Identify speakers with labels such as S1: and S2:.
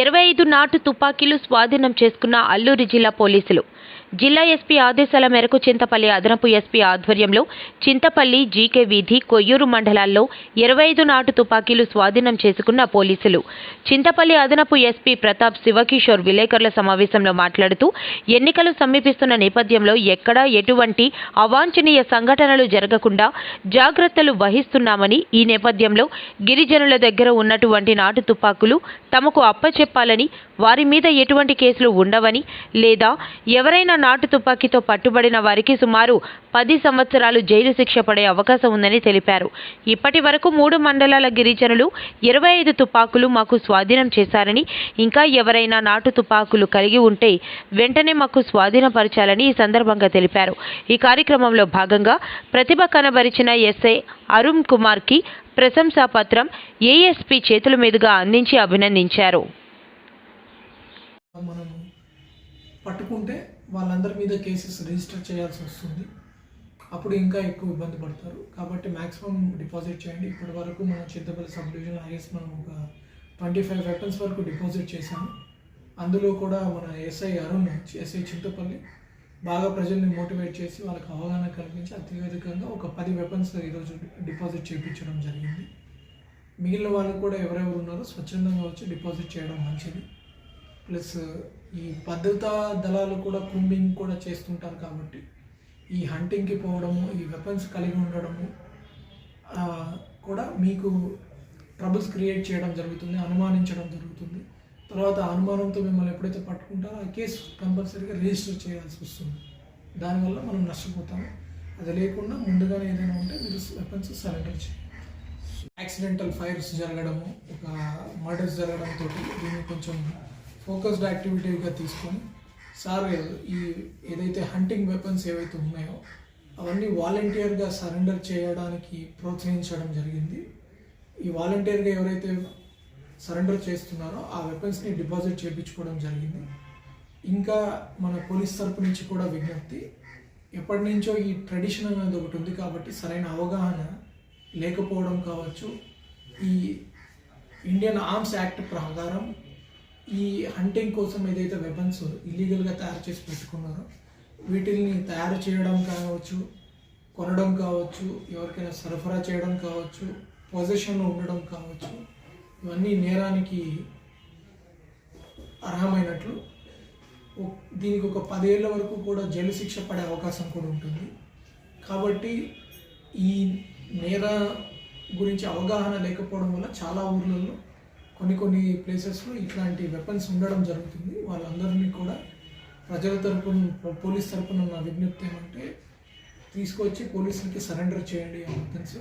S1: ఇరవై ఐదు నాటు తుపాకీలు స్వాధీనం చేసుకున్న అల్లూరి జిల్లా పోలీసులు. జిల్లా ఎస్పీ ఆదేశాల మేరకు చింతపల్లి అదనపు ఎస్పీ ఆధ్వర్యంలో చింతపల్లి జీకే వీధి కొయ్యూరు మండలాల్లో ఇరవై ఐదు నాటు తుపాకీలు స్వాధీనం చేసుకున్న పోలీసులు. చింతపల్లి అదనపు ఎస్పీ ప్రతాప్ శివకిషోర్ విలేకరుల సమావేశంలో మాట్లాడుతూ ఎన్నికలు సమీపిస్తున్న నేపథ్యంలో ఎక్కడా ఎటువంటి అవాంఛనీయ సంఘటనలు జరగకుండా జాగ్రత్తలు వహిస్తున్నామని ఈ నేపథ్యంలో గిరిజనుల దగ్గర ఉన్నటువంటి నాటు తుపాకులు తమకు అప్పచెప్పాలని వారి మీద ఎటువంటి కేసులు ఉండవని లేదా ఎవరైనా నాటు తుపాకీతో పట్టుబడిన వారికి సుమారు పది సంవత్సరాలు జైలు శిక్ష పడే అవకాశం ఉందని తెలిపారు. ఇప్పటి వరకు మూడు మండలాల గిరిజనులు ఇరవై ఐదు తుపాకులు మాకు స్వాధీనం చేశారని ఇంకా ఎవరైనా నాటు తుపాకులు కలిగి ఉంటే వెంటనే మాకు స్వాధీనపరచాలని ఈ సందర్భంగా తెలిపారు. ఈ కార్యక్రమంలో భాగంగా ప్రతిభ కనబరిచిన ఎస్ఐ అరుణ్ కుమార్కి ప్రశంసా పత్రం ఏఎస్పీ చేతుల మీదుగా అందించి అభినందించారు.
S2: మనం పట్టుకుంటే వాళ్ళందరి మీద కేసెస్ రిజిస్టర్ చేయాల్సి వస్తుంది. అప్పుడు ఇంకా ఎక్కువ ఇబ్బంది పడతారు. కాబట్టి మ్యాక్సిమం డిపాజిట్ చేయండి. ఇప్పటి వరకు మనం చిత్తపల్లి సబ్ డివిజన్ ఐఎస్ మనం ఒక ట్వంటీ ఫైవ్ వెపన్స్ వరకు డిపాజిట్ చేశాము. అందులో కూడా మన ఎస్ఐ అరుణ్ ఎస్ఐ చింతపల్లి బాగా ప్రజల్ని మోటివేట్ చేసి వాళ్ళకి అవగాహన కల్పించి అత్యధికంగా ఒక పది వెపన్స్ ఈరోజు డిపాజిట్ చేయించడం జరిగింది. మిగిలిన వాళ్ళు కూడా ఎవరెవరు ఉన్నారో స్వచ్ఛందంగా వచ్చి డిపాజిట్ చేయడం మంచిది. ప్లస్ ఈ భద్రతా దళాలు కూడా కుంబింగ్ కూడా చేస్తుంటారు కాబట్టి ఈ హంటింగ్కి పోవడము ఈ వెపన్స్ కలిగి ఉండడము కూడా మీకు ట్రబుల్స్ క్రియేట్ చేయడం జరుగుతుంది అనుమానించడం జరుగుతుంది. తర్వాత అనుమానంతో మిమ్మల్ని ఎప్పుడైతే పట్టుకుంటారో ఆ కేసు కంపల్సరీగా రిజిస్టర్ చేయాల్సి వస్తుంది. దానివల్ల మనం నష్టపోతాము అది లేకుండా ముందుగానే ఏదైనా ఉంటే మీరు వెపన్స్ సరెండర్ చేయాలి యాక్సిడెంటల్ ఫైర్స్ జరగడము ఒక మర్డర్స్ జరగడంతో దీన్ని కొంచెం ఫోకస్డ్ యాక్టివిటీగా తీసుకొని సార్ ఈ ఏదైతే హంటింగ్ వెపన్స్ ఏవైతే ఉన్నాయో అవన్నీ వాలంటీర్గా సరెండర్ చేయడానికి ప్రోత్సహించడం జరిగింది. ఈ వాలంటీర్గా ఎవరైతే సరెండర్ చేస్తున్నారో ఆ వెపన్స్ని డిపాజిట్ చేయించుకోవడం జరిగింది. ఇంకా మన పోలీస్ తరపు నుంచి కూడా విజ్ఞప్తి ఎప్పటి నుంచో ఈ ట్రెడిషన్ అనేది ఒకటి ఉంది కాబట్టి సరైన అవగాహన లేకపోవడం కావచ్చు. ఈ ఇండియన్ ఆర్మ్స్ యాక్ట్ ప్రకారం ఈ హంటింగ్ కోసం ఏదైతే వెపన్స్ ఇల్లీగల్గా తయారు చేసి పెట్టుకున్నారో వీటిల్ని తయారు చేయడం కావచ్చు కొనడం కావచ్చు ఎవరికైనా సరఫరా చేయడం కావచ్చు పొజిషన్లో ఉండడం కావచ్చు ఇవన్నీ నేరానికి అర్హమైనట్లు దీనికి ఒక పదేళ్ళ వరకు కూడా జైలు శిక్ష పడే అవకాశం కూడా ఉంటుంది. కాబట్టి ఈ నేర గురించి అవగాహన లేకపోవడం వల్ల చాలా ఊర్లలో కొన్ని కొన్ని ప్లేసెస్లో ఇట్లాంటి వెపన్స్ ఉండడం జరుగుతుంది. వాళ్ళందరినీ కూడా ప్రజల తరపున పోలీస్ తరపున నా విజ్ఞప్తి ఏమంటే తీసుకొచ్చి పోలీసులకి సరెండర్ చేయండి ఆ వెపన్స్